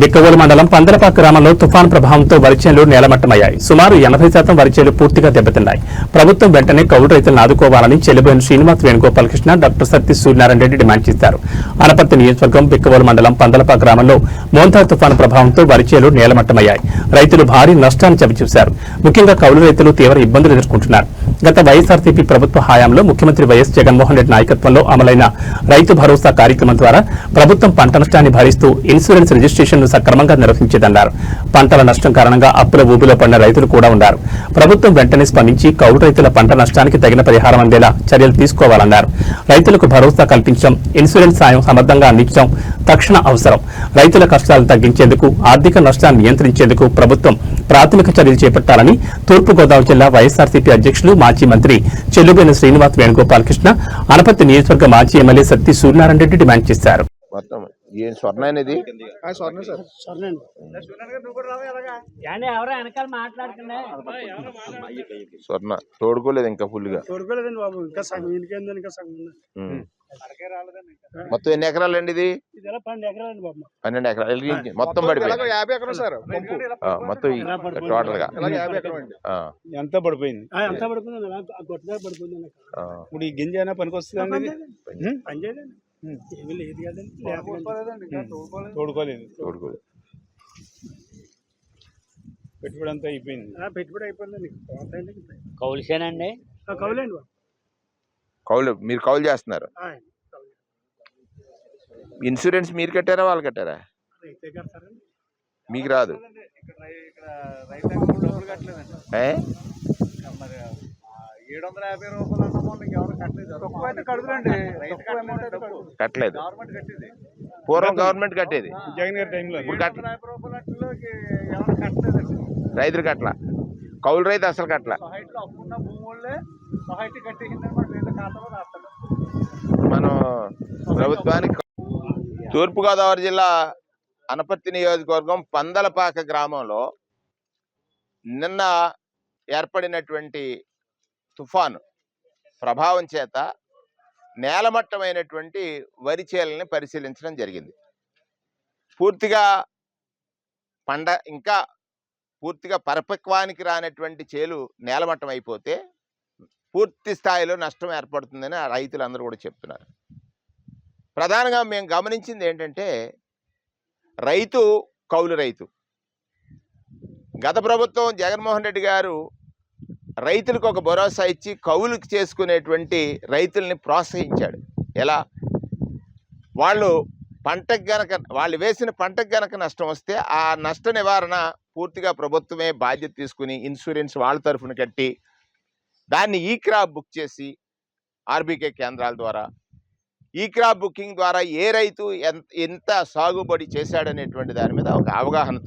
బిక్కవోలు మండలం పందలపాక గ్రామంలో తుఫాన్ ప్రభావంతో వరిచేలు నేలమట్టమయ్యాయి. సుమారు ఎనభై శాతం వరిచేలు పూర్తిగా దెబ్బతిన్నాయి. ప్రభుత్వం వెంటనే కౌలు రైతులను ఆదుకోవాలని చెల్లిబోయిన శ్రీనివాస్ వేణుగోపాల్ కృష్ణ డాక్టర్ సత్య సూర్యనారాయణ రెడ్డి డిమాండ్ చేశారు. అనపర్తి నియోజకవర్గం బిక్కవోలు మండలం పందలపాక గ్రామంలో మోంతా తుఫాను ప్రభావంతో వరిచేలు నేలమట్టమయ్యాయి. రైతులు భారీ నష్టాన్ని చవిచూశారు. ముఖ్యంగా కౌలు రైతులు తీవ్ర ఇబ్బందులు ఎదుర్కొంటున్నారు. గత వైఎస్ఆర్సీపీ ప్రభుత్వ హయాంలో ముఖ్యమంత్రి వైఎస్ జగన్మోహన్ రెడ్డి నాయకత్వంలో అమలైన రైతు భరోసా కార్యక్రమం ద్వారా ప్రభుత్వం పంట నష్టాన్ని భరిస్తూ ఇన్సూరెన్స్ రిజిస్ట్రేషన్ పనులు సక్రమంగా నిర్వహించేదన్నారు. పంటల నష్టం కారణంగా అప్పుల ఊబిలో పడిన రైతులు కూడా ఉన్నారు. ప్రభుత్వం వెంటనే స్పందించి కౌలు రైతుల పంట నష్టానికి తగిన పరిహారం అందేలా చర్యలు తీసుకోవాలన్నారు. రైతులకు భరోసా కల్పించడం ఇన్సూరెన్స్ సాయం సమర్థంగా అందించడం తక్షణ అవసరం. రైతుల కష్టాలు తగ్గించేందుకు ఆర్థిక నష్టాన్ని నియంత్రించేందుకు ప్రభుత్వం ప్రాథమిక చర్యలు చేపట్టాలని తూర్పుగోదావరి జిల్లా వైఎస్ఆర్సీపీ అధ్యక్షులు మాజీ మంత్రి చెల్లుబోయిన శ్రీనివాస్ వేణుగోపాల్ కృష్ణ అనపర్తి నియోజకవర్గ మాజీ ఎమ్మెల్యే సత్తి సూర్యనారాయణ రెడ్డి డిమాండ్ చేశారు. ఏం స్వర్ణ అనేది? స్వర్ణ సార్. తోడుకోలేదు ఇంకా ఫుల్గా తోడుకోలేదండి బాబు ఇంకా సగం సగం. మొత్తం ఎన్ని ఎకరాలు అండి ఇది పన్నెండు ఎకరాలు. మొత్తం పడిపోయింది. యాభై ఎకరం సార్. మొత్తం టోటల్గా ఎంత పడిపోయింది? ఎంత. ఇప్పుడు ఈ గింజ అయినా పనికి వస్తుంది తోడుకోలేదు. తోడుకోలేదు. పెట్టుబడి అంతా అయిపోయింది. ఆ, పెట్టుబడి అయిపోయిందండి. కౌలుసేనండి? కౌలేండి కౌలు మీరు కౌలు చేస్తున్నారు? ఆ, ఇన్సూరెన్స్ మీరు కట్టారా వాళ్ళు కట్టారా? మీకు రాదు. ఏ? ఏడు వందల యాభై రూపాయలు అన్నమో ఎవరు కట్టలేదు. తక్కువ అయితే కడుతురండి కట్టలేదు గవర్నమెంట్ కట్టేది. పూర్వం గవర్నమెంట్ కట్టేది. జగన్ గారి టైంలో. ఇప్పుడు కట్ట యాభై రూపాయలు అట్లలోకి ఎవరు కట్టలేదండి రైతులు కట్ల కౌలు రైతు అసలు కట్ల సొసైటీలో అప్పున్న భూమి వాళ్ళే సొసైటీ కట్టేసిందని మన వీళ్ళ ఖాతాలో రాస్తాడు. మనం ప్రభుత్వానికి తూర్పుగోదావరి జిల్లా అనపర్తి నియోజకవర్గం పందలపాక గ్రామంలో నిన్న ఏర్పడినటువంటి తుఫాను. ప్రభావం చేత నేలమట్టమైనటువంటి వరి చేలని పరిశీలించడం జరిగింది. పూర్తిగా పండ ఇంకా పూర్తిగా పరిపక్వానికి రానటువంటి చేలు నేలమట్టం అయిపోతే పూర్తి స్థాయిలో నష్టం ఏర్పడుతుందని ఆ రైతులందరూ కూడా చెప్తున్నారు. ప్రధానంగా మేము గమనించింది ఏంటంటే రైతు కౌలు రైతు. గత ప్రభుత్వం జగన్మోహన్ రెడ్డి గారు రైతులకు ఒక భరోసా ఇచ్చి కౌలుకి చేసుకునేటువంటి రైతుల్ని ప్రోత్సహించాడు. ఎలా? వాళ్ళు పంటకు గనక వాళ్ళు వేసిన పంటకు గనక నష్టం వస్తే ఆ నష్ట నివారణ పూర్తిగా ప్రభుత్వమే బాధ్యత తీసుకుని ఇన్సూరెన్స్ వాళ్ళ తరఫున కట్టి దాన్ని ఈ క్రాప్ బుక్ చేసి ఆర్బీకే కేంద్రాల ద్వారా ఈ క్రాప్ బుకింగ్ ద్వారా ఏ రైతు ఎంత ఎంత సాగుబడి చేశాడనేటువంటి దాని మీద ఒక అవగాహన